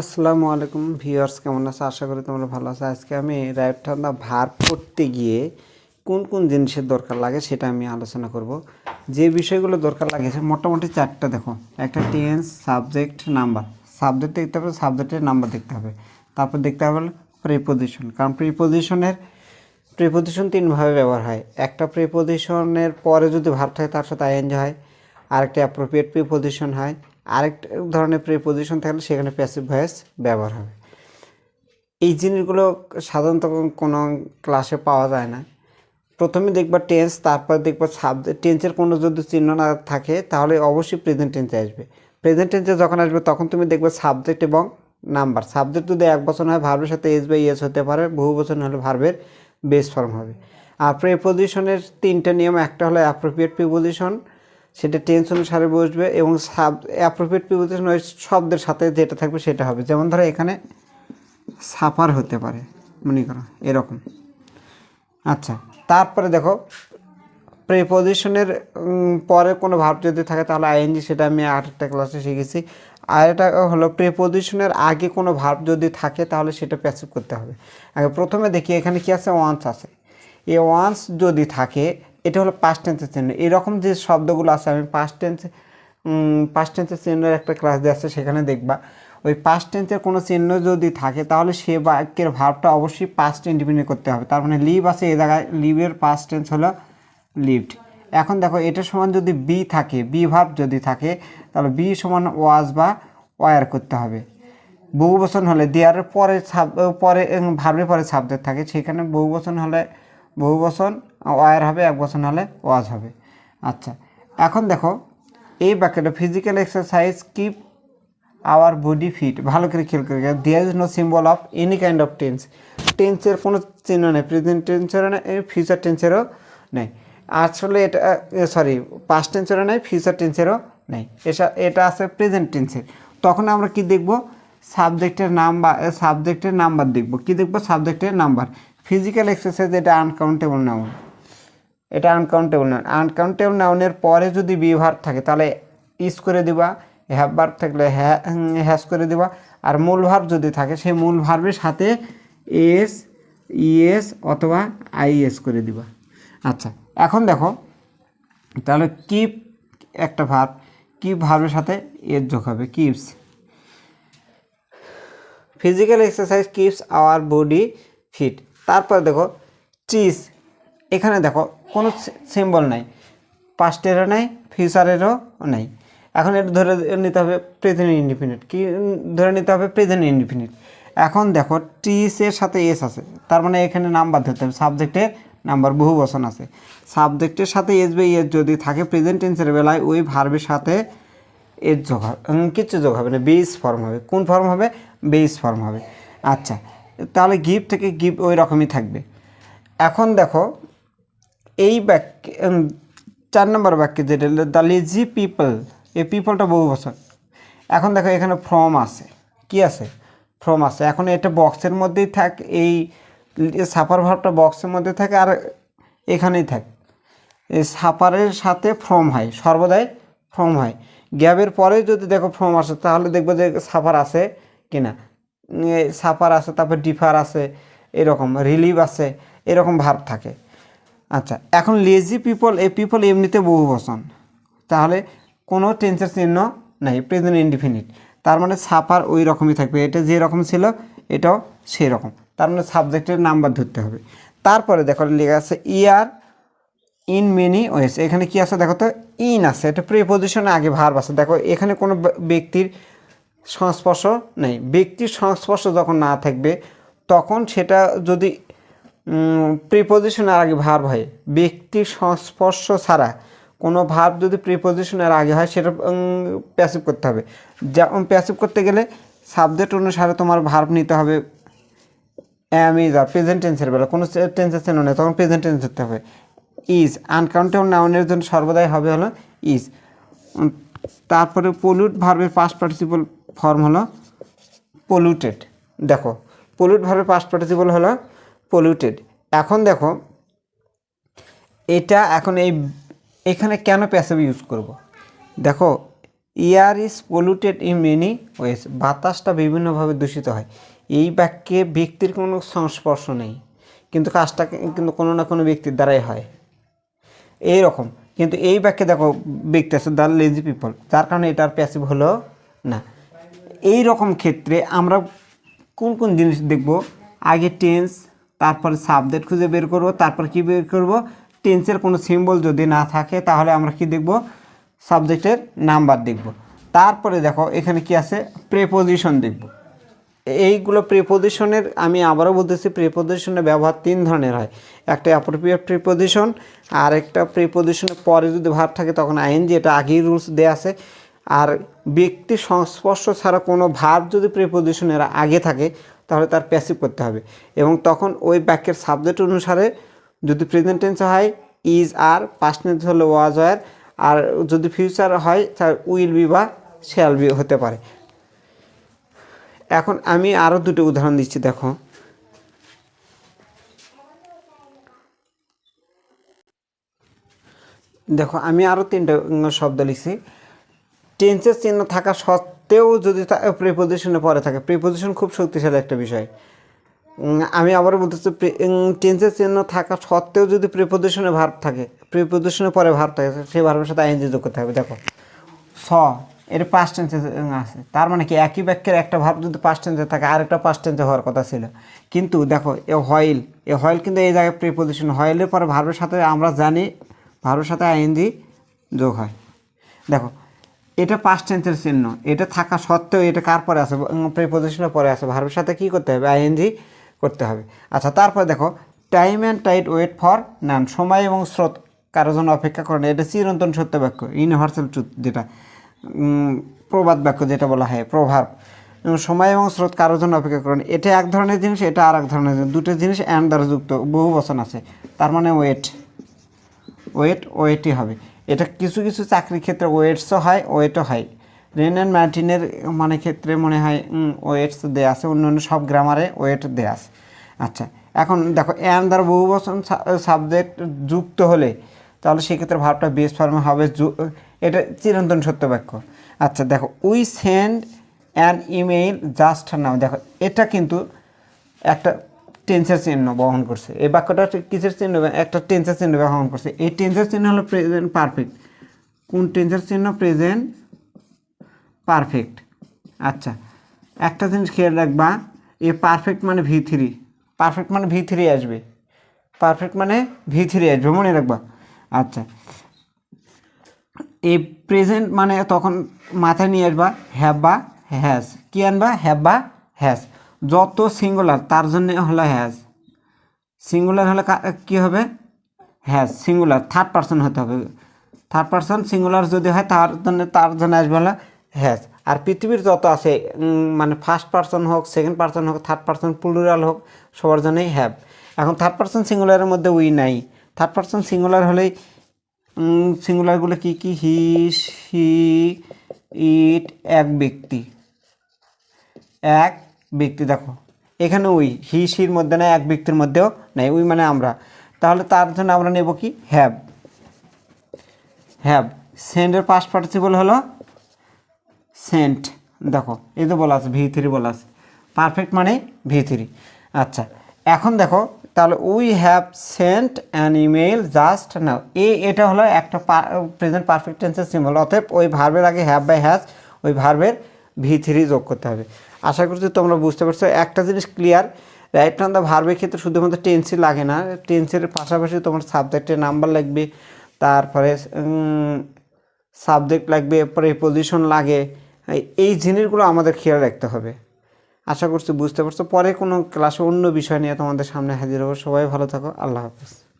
আসসালামু আলাইকুম ভিউয়ার্স, কেমন আছে? আশা করি তোমরা ভালো আছো। আজকে আমি রাইট ঠান্ডা ভার করতে গিয়ে কোন কোন জিনিসের দরকার লাগে সেটা আমি আলোচনা করব। যে বিষয়গুলো দরকার লাগেছে মোটামুটি চারটা দেখো। একটা টেন্স, সাবজেক্ট, নাম্বার। সাবজেক্ট দেখতে হবে, সাবজেক্টের নাম্বার দেখতে হবে। তারপর দেখতে হবে প্রিপোজিশন। কারণ প্রিপোজিশনের, প্রিপোজিশন তিনভাবে ব্যবহার হয়। একটা প্রিপোজিশনের পরে যদি ভার থাকে, তার সাথে আইএনজি হয়। আরেকটা অ্যাপ্রোপ্রিয়েট প্রিপোজিশন হয়। আরেক ধরনের প্রিপোজিশন থাকলে সেখানে প্যাসিভ ভয়েস ব্যবহার হবে। এই জিনিসগুলো সাধারণত কোনো ক্লাসে পাওয়া যায় না। প্রথমে দেখবা টেন্স তারপর দেখবা সাবজেক্ট টেন্সের কোনো যদি চিহ্ন না থাকে, তাহলে অবশ্যই প্রেজেন্ট টেন্সে আসবে। প্রেজেন্ট টেন্সে যখন আসবে, তখন তুমি দেখবে সাবজেক্ট এবং নাম্বার সাবজেক্ট যদি এক বছর হয় ভার্বের সাথে এস বাই এস হতে পারে, বহু বছর হলে ভার্বের বেস ফর্ম হবে। আর প্রিপোজিশনের তিনটা নিয়ম, একটা হলো অ্যাপ্রোপ্রিয়েট প্রিপোজিশন সেটা টেন্স অনুসারে বসবে এবং সাব অ্যাপ্রোপ্রিয়েট প্রিপোজিশন ওই শব্দের সাথে যেটা থাকবে সেটা হবে। যেমন ধরো এখানে সাফার হতে পারে, মনে করো, এরকম। আচ্ছা তারপরে দেখো প্রিপোজিশনের পরে কোনো ভাব যদি থাকে তাহলে আইএনজি সেটা আমি আরেকটা ক্লাসে শিখেছি। আর এটা হলো প্রিপোজিশনের আগে কোনো ভাব যদি থাকে তাহলে সেটা প্যাসিভ করতে হবে। আগে প্রথমে দেখি এখানে কি আছে ওয়ান্স আছে। এই ওয়ান্স যদি থাকে এটা হলো পাস্ট টেন্সের চিহ্ন। এরকম যে শব্দগুলো আছে, আমি পাস্ট টেন্স পাস্ট টেন্সের চিহ্নের একটা ক্লাস দিয়ে আসছে সেখানে দেখবা, ওই পাস্ট টেন্সের কোনো চিহ্ন যদি থাকে, তাহলে সে বাক্যের ভাবটা অবশ্যই পাস্ট ইন্ডিপেন্ডেন্ট করতে হবে। তার মানে লিভ আছে এ জায়গায় লিভের পাস্ট টেন্স হলো লিভড এখন দেখো, এটা সমান যদি বি থাকে বি ভাব যদি থাকে, তাহলে বি সমান ওয়াজ বা ওয়ার করতে হবে। বহু বচন হলে, দেয়ারের পরে সাব পরে ভাবের পরে সাবজেক্ট থাকে, সেখানে বহু বচন হলে বহু বচন ওয়ার হবে, এক বচন হলে ওয়াজ হবে। আচ্ছা এখন দেখো, এই বাক্যটা physical exercise keep our body fit ভালো করে খেয়াল করে there is no symbol of any kind of tense টেন্সের কোনো চিহ্ন নেই। প্রেজেন্ট টেন্সেরও নেই ফিউচার টেন্সেরও নেই। আসলে এটা সরি পাস্ট টেন্সেরও নেই ফিউচার টেন্সেরও নেই। এসা এটা আছে প্রেজেন্ট টেন্সের তখন আমরা কি দেখব? সাবজেক্টের নাম্বার সাবজেক্টের নাম্বার দেখব। কি দেখব? সাবজেক্টের নাম্বার। ফিজিক্যাল এক্সারসাইজ এটা আনকাউন্টেবল নাউন এটা আনকাউন্টেবল নাউন আনকাউন্টেবল নাউনের পরে যদি বিভার থাকে, তাহলে ইস করে দিবা হ্যাভ ভার্ব থাকলে হ্যা হ্যাস করে দিবা। আর মূল ভার্ব যদি থাকে, সেই মূল ভার্বের সাথে এস ইএস অথবা আইএস করে দিবা। আচ্ছা এখন দেখো, তাহলে কিপ একটা ভার্ব কিপ ভার্বের সাথে এর যোগ হবে। Keeps physical exercise keeps our body fit তারপর দেখো চিজ এখানে দেখো, কোনো সিম্বল নাই। পাস্টেরও নাই ফিউচারেরও নাই। এখন এটা ধরে নিতে হবে প্রেজেন্ট ইন্ডিপেন্ডেন্ট কি ধরে নিতে হবে প্রেজেন্ট ইন্ডিপেন্ডেন্ট এখন দেখো টিসের সাথে এস আছে। তার মানে এখানে নাম্বার ধরতে হবে। সাবজেক্টের নাম্বার বহু বচন আছে। সাবজেক্টের সাথে এস বাই এস যদি থাকে প্রেজেন্ট টেন্সের বেলায় ওই ভার্বের সাথে এর যোগ হবে কিচ্ছু যোগ হবে না। বেস ফর্ম হবে। কোন ফর্ম হবে? বেস ফর্ম হবে। আচ্ছা তাহলে গিফট থেকে গিফট ওই রকমই থাকবে। এখন দেখো, এই বাক্য চার নম্বর বাক্যে যেটা দ্য লেজি পিপল এই পিপলটা বহু বছর। এখন দেখো, এখানে ফ্রম আছে। কি আছে? ফ্রম আছে। এখন এটা বক্সের মধ্যেই থাক, এই সাফার ভাবটা বক্সের মধ্যে থাকে, আর এখানেই থাকে। এই সাপারের সাথে ফ্রম হয়, সর্বদাই ফ্রম হয়। গ্যাপের পরে যদি দেখো ফ্রম আসে, তাহলে দেখব যে সাফার আছে কিনা। সাফার আছে, তারপর ডিফার আছে, এরকম, রিলিভ আছে, এরকম ভাব থাকে। আচ্ছা এখন লেজি পিপল এ পিপল এমনিতে বহু বচন তাহলে কোনো টেন্সের চিহ্ন নাই প্রেজেন্ট ইনডিফিনিট তার মানে সাফার ওই রকমই থাকবে, এটা যে রকম ছিল, এটাও সেই রকম তার মানে সাবজেক্টের নাম্বার ধরতে হবে। তারপরে দেখো, লেখা আছে ইয়ার ইন মেনি ওয়েস এখানে কি আছে দেখো তো? ইন আছে, এটা প্রিপোজিশনে আগে ভার্ব আছে। দেখো, এখানে কোনো ব্যক্তির সংস্পর্শ নেই। ব্যক্তির সংস্পর্শ যখন না থাকবে, তখন সেটা যদি প্রিপোজিশনের আগে ভার্ব হয়, ব্যক্তির সংস্পর্শ ছাড়া কোনো ভার্ব যদি প্রিপোজিশনের আগে হয়, সেটা প্যাসিভ করতে হবে। যেমন প্যাসিভ করতে গেলে সাবজেক্ট অনুসারে তোমার ভার্ব নিতে হবে অ্যাম ইজ আর প্রেজেন্ট টেন্সের বেলা কোনো টেন্সের চিহ্ন নেই, তখন প্রেজেন্ট টেন্স ধরতে হবে। ইজ আনকাউন্টেবল নাউনের জন্য সর্বদাই হবে হলো ইজ তারপরে পলিউট ভার্বের পাস্ট পার্টিসিপল ফর্ম হলো পলিউটেড দেখো পলিউট ভার্বের পাস্ট পার্টিসিপল হলো পলিউটেড এখন দেখো, এটা এখন এই, এখানে কেন প্যাসিভ ইউজ করব? দেখো air is polluted in many ways বাতাসটা বিভিন্নভাবে দূষিত হয়। এই বাক্যে ব্যক্তির কোনো সংস্পর্শ নেই। কিন্তু কাজটা কিন্তু কোনো না কোনো ব্যক্তির দ্বারাই হয়। এই রকম কিন্তু এই বাক্যে দেখো, ব্যক্তি আছে দ্য লেজি পিপল যার কারণে এটার প্যাসিভ হলো না। এই রকম ক্ষেত্রে আমরা কোন কোন জিনিস দেখব? আগে টেন্স তারপরে সাবজেক্ট খুঁজে বের করব, তারপর কি বের করব? টেন্সের কোনো সিম্বল যদি না থাকে, তাহলে আমরা কি দেখব? সাবজেক্টের নাম্বার দেখব। তারপরে দেখো, এখানে কি আছে? প্রেপোজিশন দেখব। এইগুলো প্রিপোজিশনের আমি আবারও বলতেছি প্রিপোজিশনের ব্যবহার তিন ধরনের হয়। একটা অ্যাপ্রোপ্রিয়েট প্রিপোজিশন আর একটা প্রিপোজিশনের পরে যদি ভার থাকে, তখন আইএনজি এটা আগেই রুলস দেওয়া আছে। আর ব্যক্তি সংস্পর্শ ছাড়া কোনো ভাব যদি প্রিপোজিশনের আগে থাকে, তাহলে তার প্যাসিভ করতে হবে। এবং তখন ওই বাক্যের সাবজেক্ট অনুসারে যদি প্রেজেন্ট টেন্সে হয় ইজ আর পাস্ট হলে ওয়াজ ওয়ার আর যদি ফিউচার হয় তার উইল বি বা শ্যাল বি হতে পারে। এখন আমি আরও দুটো উদাহরণ দিচ্ছি, দেখো। দেখো, আমি আরও তিনটা শব্দ লিখছি। টেন্সের চিহ্ন থাকা সত্ত্বেও যদি প্রিপোজিশনে পরে থাকে। প্রিপোজিশন খুব শক্তিশালী একটা বিষয়। আমি আবারও বলতেছি টেন্সের চিহ্ন থাকা সত্ত্বেও যদি প্রিপোজিশনে ভার্ব থাকে প্রিপোজিশনে পরে ভার্ব থাকে সেই ভার্বের সাথে আইএনজি যোগ করতে হবে। দেখো, স, এর পাস্ট টেন্সে আছে। তার মানে কি? একই বাক্যের একটা ভাব যদি পাস্ট টেন্সে থাকে, আরেকটা পাস্ট টেন্সে হওয়ার কথা ছিল। কিন্তু দেখো, এ হয়েল এ হয়েল কিন্তু এই জায়গায় প্রিপোজিশন হয়েলের পরে ভার্বের সাথে আমরা জানি ভার্বের সাথে আইএনজি যোগ হয়। দেখো এটা পাস্ট টেন্সের চিহ্ন। এটা থাকা সত্ত্বেও এটা কার পরে আছে? প্রিপোজিশনের পরে আছে। ভার্বের সাথে কি করতে হবে? আইএনজি করতে হবে। আচ্ছা তারপর দেখো time and tide wait for none সময় এবং স্রোত কারও জন্য অপেক্ষা করেন এটা চিরন্তন সত্য বাক্য ইউনিভার্সাল ট্রুথ যেটা প্রবাদ বাক্য যেটা বলা হয়, প্রভাব। সময় এবং স্রোত কারোর জন্য অপেক্ষা করেন এটা এক ধরনের জিনিস, এটা আর এক ধরনের জিনিস। দুটো জিনিস অ্যান্ড দ্বারা যুক্ত বহু বচন আছে। তার মানে ওয়েট ওয়েট ওয়েটই হবে। এটা কিছু কিছু চাকরির ক্ষেত্রে ওয়েটসও হয়, ওয়েটও হয়। রেন অ্যান্ড ম্যার্টিনের মানে ক্ষেত্রে মনে হয় ওয়েটস দেওয়া আছে, অন্য অন্য সব গ্রামারে ওয়েট দেওয়া আছে। আচ্ছা এখন দেখো অ্যান দ্বারা বহু বচন সাবজেক্ট যুক্ত হলে, তাহলে সেক্ষেত্রে ভাবটা বেস ফর্মে হবে এটা চিরন্তন সত্য বাক্য আচ্ছা দেখো we send an email just now দেখো, এটা কিন্তু একটা টেন্সের চিহ্ন বহন করছে। এই বাক্যটা কিসের চিহ্ন? একটা টেন্সের চিহ্ন বহন করছে। এই টেন্সের চিহ্ন হলো প্রেজেন্ট পারফেক্ট কোন টেন্সের চিহ্ন? প্রেজেন্ট পারফেক্ট আচ্ছা একটা জিনিস খেয়াল রাখবা, এ পারফেক্ট মানে ভি থ্রি পারফেক্ট মানে ভি থ্রি আসবে। পারফেক্ট মানে ভি থ্রি আসবে, মনে রাখবা। আচ্ছা এই প্রেজেন্ট মানে তখন মাথায় নিয়ে আসবা হ্যাভ বা হ্যাজ কি আনবা? হ্যাভ বা হ্যাজ যত সিঙ্গুলার তার জন্য হলো হ্যাজ সিঙ্গুলার হলে কা- হবে? হ্যাজ সিঙ্গুলার থার্ড পার্সন হতে হবে। থার্ড পার্সন সিঙ্গুলার যদি হয়, তার জন্য তার জন্য আসবে হলো হ্যাজ আর পৃথিবীর যত আছে মানে ফার্স্ট পার্সন হোক সেকেন্ড পার্সন হোক থার্ড পার্সন প্লুরাল হোক, সবার জন্যই হ্যাভ এখন থার্ড পার্সন সিঙ্গুলারের মধ্যে উই নাই। থার্ড পার্সন সিঙ্গুলার হলেই সিঙ্গুলারগুলো কি কি? হি সি ইট এক ব্যক্তি। এক ব্যক্তি, দেখো। এখানে উই হি সির মধ্যে না এক ব্যক্তির মধ্যেও নাই উই মানে আমরা। তাহলে তার জন্য আমরা নেব কি? হ্যাভ হ্যাভ সেন্ডের পাস্ট পার্টিসিপল হলো সেন্ট দেখো, এই তো বলা আছে ভি থ্রি বলা আছে। পারফেক্ট মানে ভি থ্রি আচ্ছা এখন দেখো, তাহলে we have sent an email just now এ, এটা হলো একটা প্রেজেন্ট পারফেক্ট টেন্সের সিম্বল অতএব ওই ভার্বের আগে হ্যাভ বাই হ্যাজ ওই ভার্বের ভি থ্রি যোগ করতে হবে। আশা করছি তোমরা বুঝতে পারছ। একটা জিনিস ক্লিয়ার রাইট নাম দা ভার্বের ক্ষেত্রে শুধুমাত্র টেন্সই লাগে না। টেন্সের পাশাপাশি তোমার সাবজেক্টের নাম্বার লাগবে, তারপরে সাবজেক্ট লাগবে প্রেপোজিশন লাগে। এই- জিনিসগুলো আমাদের খেয়াল রাখতে হবে। আশা করছি বুঝতে পারছ। পরে কোনো ক্লাসে অন্য বিষয় নিয়ে তোমাদের সামনে হাজির হব। সবাই ভালো থাকো। আল্লাহ হাফিজ।